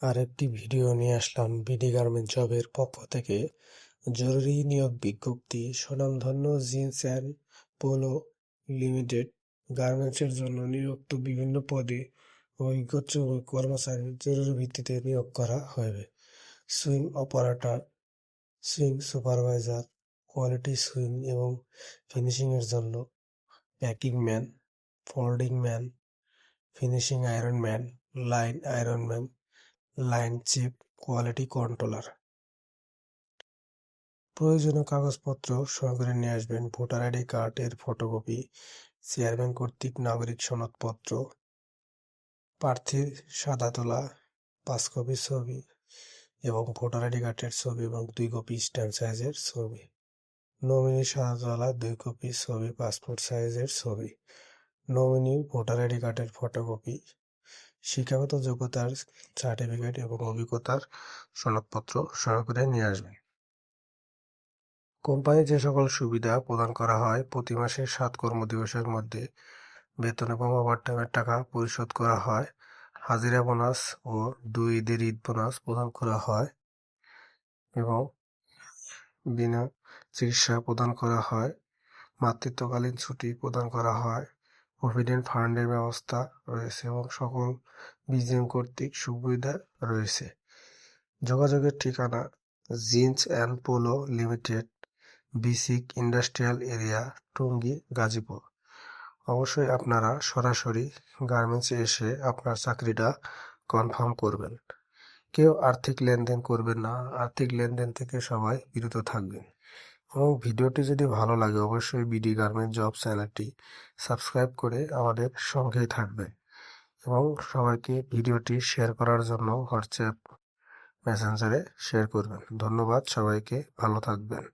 আরেকটি ভিডিও নিয়ে আসলাম BD garment জবের পক্ষ থেকে। জরুরি নিয়োগ বিজ্ঞপ্তি, স্বনামধন্য জিন্স অ্যান্ড পোলো লিমিটেড গার্মেন্টসের জন্য নিয়োক্ত বিভিন্ন পদে অভিজ্ঞ কর্মচারী জরুরি ভিত্তিতে নিয়োগ করা হবে। Sewing operator, sewing supervisor, quality sewing এবং ফিনিশিংয়ের জন্য packing man, folding man, finishing iron man, line iron man line chief, quality controller. প্রয়োজনীয় কাগজপত্র সহকারে নিয়ে আসবেন, ভোটার আইডি কার্ড এর ফটোকপি, চেয়ারম্যান কর্তৃক নাগরিক সনদপত্র, প্রার্থীর সাদা তোলা পাঁচ কপি ছবি এবং ভোটার আইডি কার্ডের ছবি এবং দুই কপি স্ট্যাম্প সাইজের ছবি। নমিনি সাদা তোলা, দুই কপি ছবি, পাসপোর্ট সাইজের ছবি। নমিনি ভোটার আইডি কার্ডের ফটোকপি শিক্ষাগত যোগ্যতার সার্টিফিকেট এবং অভিজ্ঞতার সনদপত্র সহকারে নিয়ে আসবেন কোম্পানি যে সকল সুবিধা প্রদান করা হয়, প্রতি মাসে সাত কর্মদিবসের মধ্যে বেতন এবং ওভারটাইমের টাকা পরিশোধ করা হয়। হাজিরা বোনাস ও দুই ঈদের ঈদ বোনাস প্রদান করা হয় এবং বিনা চিকিৎসা প্রদান করা হয়। মাতৃত্বকালীন ছুটি প্রদান করা হয়। প্রভিডেন্ট ফান্ডের ব্যবস্থা রয়েছে এবং সকল বিজিএম কর্তৃক সুবিধা রয়েছে। যোগাযোগের ঠিকানা jeans and polo limited, BSCIC industrial area, Tongi, Gazipur. অবশ্যই আপনারা সরাসরি গার্মেন্টসে এসে আপনার চাকরিটা কনফার্ম করবেন। কেউ আর্থিক লেনদেন করবেন না। আর্থিক লেনদেন থেকে সবাই বিরত থাকবেন। এবং ভিডিওটি যদি ভালো লাগে, অবশ্যই বিডি গার্মেন্ট জব চ্যানেলটি সাবস্ক্রাইব করে আমাদের সঙ্গেই থাকবে এবং সবাইকে ভিডিওটি শেয়ার করার জন্য হোয়াটসঅ্যাপ মেসেঞ্জারে শেয়ার করবেন। ধন্যবাদ, সবাইকে ভালো থাকবেন।